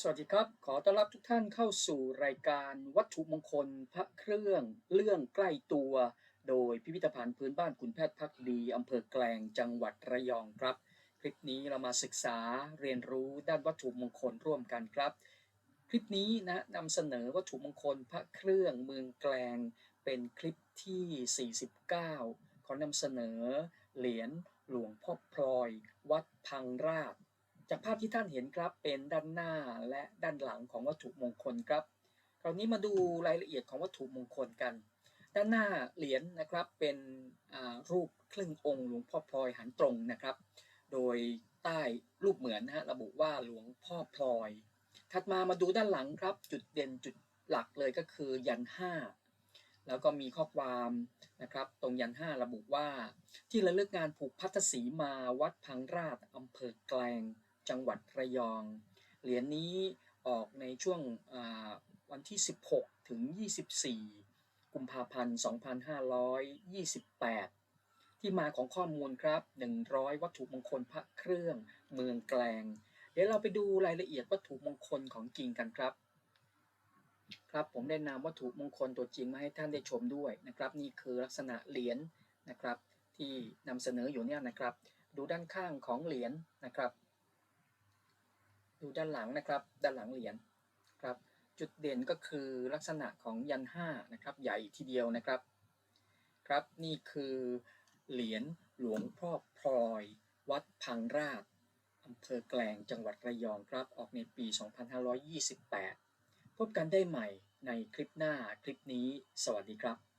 สวัสดีครับ ขอต้อนรับทุกท่านเข้าสู่รายการวัตถุมงคลพระเครื่องเรื่องใกล้ตัว โดยพิพิธภัณฑ์พื้นบ้านคุณแพทย์พักดีอำเภอแกลงจังหวัดระยองครับ คลิปนี้เรามาศึกษาเรียนรู้ด้านวัตถุมงคลร่วมกันครับ คลิปนี้นะนำเสนอวัตถุมงคลพระเครื่องเมืองแกลง เป็นคลิปที่ 49 ขอนำเสนอเหรียญหลวงพ่อพลอย วัดพังราช จากภาพที่ท่านเห็นครับเป็นด้านหน้าและด้านหลังของวัตถุมงคลครับคราวนี้มาดูรายละเอียดของวัตถุมงคลกัน ด้านหน้าเหรียญนะครับเป็นรูปครึ่งองค์หลวงพ่อพลอยหันตรงนะครับ โดยใต้รูปเหมือนนะฮะระบุว่าหลวงพ่อพลอย ถัดมามาดูด้านหลังครับ จุดเด่นจุดหลักเลยก็คือยันห้าแล้วก็มีข้อความนะครับ ตรงยันห้าระบุว่า ที่ระลึกงานผูกพัทสีมาวัดพังราชอำเภอแกลง จังหวัดระยอง เหรียญนี้ออกในช่วงวันที่ 16 ถึง 24 กุมภาพันธ์ 2528 ที่มาของข้อมูลครับ 100 วัตถุมงคลพระเครื่องเมืองแกลง เดี๋ยวเราไปดูรายละเอียดวัตถุมงคลของจริงกันครับ ครับผมได้นำวัตถุมงคลตัวจริงมาให้ท่านได้ชมด้วยนะครับ นี่คือลักษณะเหรียญนะครับ ที่นำเสนออยู่เนี่ยนะครับ ดูด้านข้างของเหรียญนะครับ ดูด้านหลังนะครับ ด้านหลังเหรียญครับ จุดเด่นก็คือลักษณะของยันห้านะครับ ใหญ่ทีเดียวนะครับ ครับนี่คือเหรียญหลวงพ่อพลอย วัดพังราชอำเภอแกลงจังหวัดระยองครับ ออกในปี 2528 พบกันได้ใหม่ในคลิปหน้าคลิปนี้ สวัสดีครับ